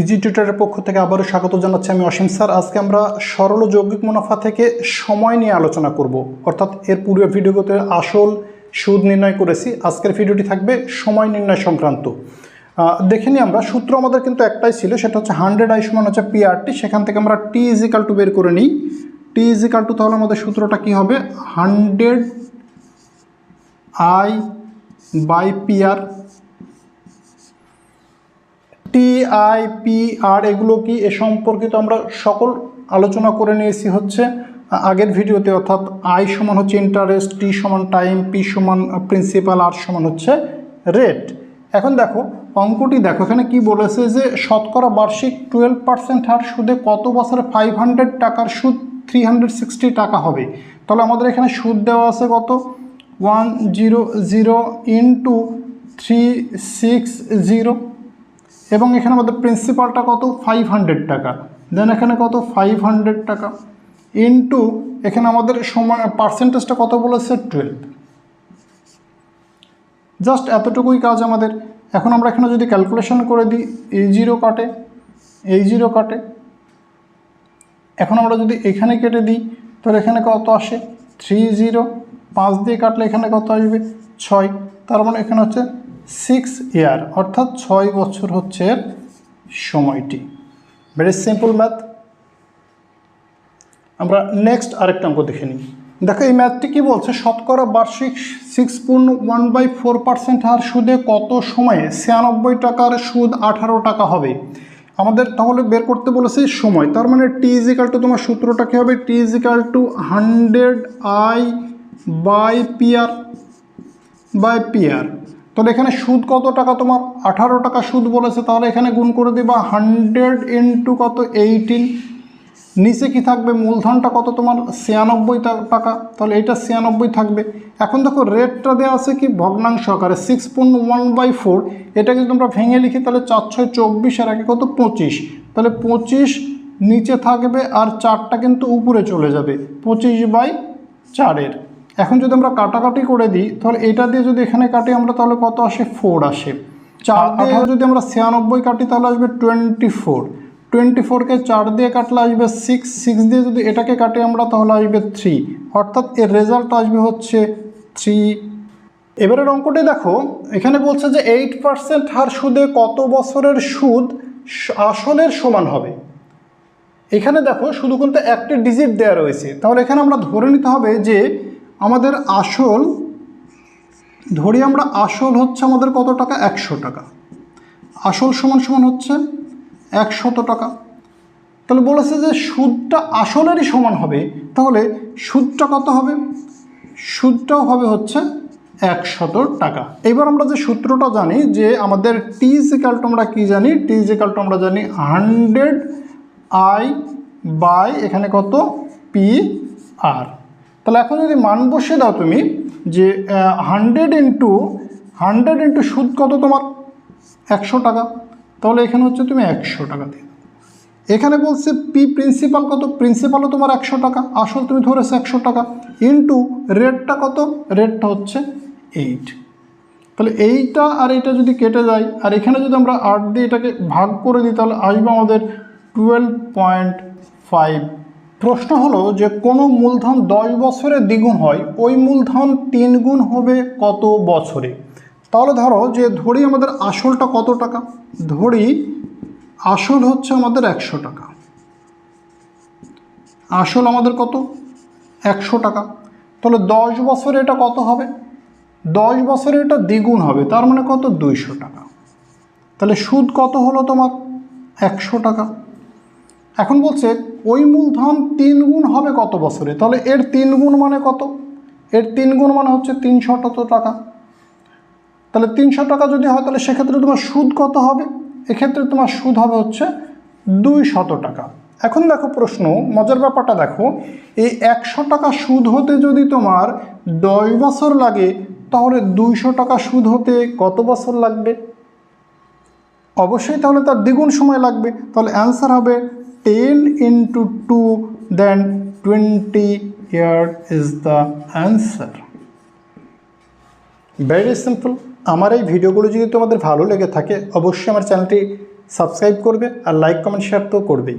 Easy টিউটারের পক্ষ থেকে আবারও স্বাগত জানাচ্ছি আমি অসীম স্যার। আজকে আমরা সরল যৌগিক মুনাফা থেকে সময় নিয়ে আলোচনা করব। অর্থাৎ এর পূর্বে ভিডিওতে আসল সুদ নির্ণয় করেছি। আজকের ভিডিওটি থাকবে সময় নির্ণয় সংক্রান্ত। দেখে নিই আমরা। সূত্র আমাদের কিন্তু একটাই ছিল, সেটা হচ্ছে হান্ড্রেড আই সমান হচ্ছে পিআরটি সেখান থেকে আমরা টি ইজিক্যাল টু বের করে নিই। টি ইজিক্যাল টু তাহলে আমাদের সূত্রটা কী হবে? Hundred I by PR TIPR এগুলো কি এ সম্পর্কিত আমরা সকল আলোচনা করে নিয়েছি হচ্ছে আগের ভিডিওতে অর্থাৎ আই সমান হচ্ছে ইন্টারেস্ট টি সমান টাইম পি সমান প্রিন্সিপাল আর সমান হচ্ছে রেট এখন দেখো, অঙ্কটি দেখো, এখানে কি বলেছে যে শতকরা বার্ষিক টুয়েলভ পার্সেন্ট হার সুদে কত বছরে ফাইভ হান্ড্রেড টাকার সুদ থ্রি হান্ড্রেড সিক্সটি টাকা হবে? তাহলে আমাদের এখানে সুদ দেওয়া আছে কত? One zero zero into three six zero এবং এখানে আমাদের প্রিন্সিপালটা কত? ফাইভ হান্ড্রেড টাকা। দেন এখানে কত? ফাইভ হান্ড্রেড টাকা। ইন্টু এখানে আমাদের সময় পার্সেন্টেজটা কত বলেছে? টুয়েলভ জাস্ট এতটুকুই কাজ আমাদের। এখন আমরা এখানে যদি ক্যালকুলেশন করে দিই এই জিরো কাটে এই জিরো কাটে। এখন আমরা যদি এখানে কেটে দিই, তাহলে এখানে কত আসে? থ্রি জিরো পাঁচ দিয়ে কাটলে এখানে কত আসবে? ছয়। তার মানে এখানে হচ্ছে সিক্স ইয়ার অর্থাৎ ছয় বছর হচ্ছে সময়টি। ভেরি সিম্পল ম্যাথ আমরা নেক্সট আরেকটা অঙ্ক দেখে নিই। দেখো, এই ম্যাথটি কী বলছে? শতকরা বার্ষিক সিক্স পূর্ণ ওয়ান বাই ফোর পার্সেন্ট হার সুদে কত সময়ে ছিয়ানব্বই টাকার সুদ আঠারো টাকা হবে? আমাদের তাহলে বের করতে বলেছে সময়। তার মানে টি ইজিক্যাল টু তোমার সূত্রটা কী হবে? T equal to hundred I by PR by PR তাহলে এখানে সুদ কত টাকা? তোমার আঠারো টাকা সুদ বলেছে, তাহলে এখানে গুণ করে দিবা হান্ড্রেড ইন্টু কত এইটিন নিচে কি থাকবে? মূলধনটা কত তোমার? ছিয়ানব্বই টাকা। তাহলে এইটা ছিয়ানব্বই থাকবে। এখন দেখো রেটটা দেওয়া আছে কি? ভগ্নাংশ আকারে six point one by four এটা যদি আমরা ভেঙে লিখি, তাহলে চার ছয় চব্বিশ, আর একে কত? পঁচিশ। তাহলে পঁচিশ নিচে থাকবে, আর চারটা কিন্তু উপরে চলে যাবে, পঁচিশ বাই চারের। এখন যদি আমরা কাটাকাটি করে দিই তাহলে এটা দিয়ে যদি এখানে কাটি আমরা তাহলে কত আসে? ফোর আসে। চার দিয়ে যদি আমরা ছিয়ানব্বই কাটি তাহলে আসবে টোয়েন্টি ফোর টোয়েন্টি ফোরকে চার দিয়ে কাটলে আসবে সিক্স সিক্স দিয়ে যদি এটাকে কাটি আমরা তাহলে আসবে থ্রি অর্থাৎ এর রেজাল্ট আসবে হচ্ছে থ্রি এবারের অঙ্কটি দেখো এখানে বলছে যে এইট পার্সেন্ট হার সুদে কত বছরের সুদ আসলের সমান হবে? এখানে দেখো শুধু কিন্তু একটি ডিজিট দেওয়া রয়েছে। তাহলে এখানে আমরা ধরে নিতে হবে যে আমাদের আসল, ধরি আমরা আসল হচ্ছে আমাদের কত টাকা? একশো টাকা। আসল সমান সমান হচ্ছে একশত টাকা। তাহলে বলেছে যে সুদটা আসলেরই সমান হবে। তাহলে সুদটা কত হবে? সুদটাও হবে হচ্ছে একশত টাকা। এবার আমরা যে সূত্রটা জানি যে আমাদের টি ইজিক্যালটা আমরা কী জানি? টি ইজিক্যালটা আমরা জানি হান্ড্রেড আই বাই এখানে কত? পি আর তাহলে এখন যদি মান বসিয়ে দাও তুমি, যে হান্ড্রেড ইন্টু হান্ড্রেড ইন্টু সুদ কত তোমার? একশো টাকা। তাহলে এখানে হচ্ছে তুমি একশো টাকা দিয়ে। এখানে বলছে পি প্রিন্সিপাল কত? প্রিন্সিপালও তোমার একশো টাকা। আসল তুমি ধরেছো একশো টাকা। ইন্টু রেটটা কত? রেটটা হচ্ছে এইট তাহলে এইটা আর এইটা যদি কেটে যায়, আর এখানে যদি আমরা আট দিয়ে এটাকে ভাগ করে দিই, তাহলে আসবে আমাদের টুয়েলভ পয়েন্ট ফাইভ প্রশ্ন হলো যে কোনো মূলধন দশ বছরে দ্বিগুণ হয়, ওই মূলধন তিন গুণ হবে কত বছরে? তাহলে ধরো যে ধরি আমাদের আসলটা কত টাকা? ধরি আসল হচ্ছে আমাদের একশো টাকা। আসল আমাদের কত? একশো টাকা। তাহলে দশ বছরে এটা কত হবে? দশ বছরে এটা দ্বিগুণ হবে, তার মানে কত? দুইশো টাকা। তাহলে সুদ কত হলো তোমার? একশো টাকা। এখন বলছে, ওই মূলধন তিন গুণ হবে কত বছরে? তাহলে এর তিন গুণ মানে কত? এর তিন গুণ মানে হচ্ছে তিনশো টাকা। তাহলে তিনশো টাকা যদি হয়, তাহলে সেক্ষেত্রে তোমার সুদ কত হবে? এক্ষেত্রে তোমার সুদ হবে হচ্ছে দুই শত টাকা। এখন দেখো প্রশ্ন, মজার ব্যাপারটা দেখো, এই একশো টাকা সুদ হতে যদি তোমার দশ বছর লাগে, তাহলে দুইশো টাকা সুদ হতে কত বছর লাগবে? অবশ্যই তাহলে তার দ্বিগুণ সময় লাগবে। তাহলে অ্যান্সার হবে ten into two then twenty year is the answer. Very simple আমার এই ভিডিওগুলো যদি তোমাদের ভালো লেগে থাকে, অবশ্যই আমার চ্যানেলটি সাবস্ক্রাইব করবে আর লাইক কমেন্ট শেয়ার তো করবেই।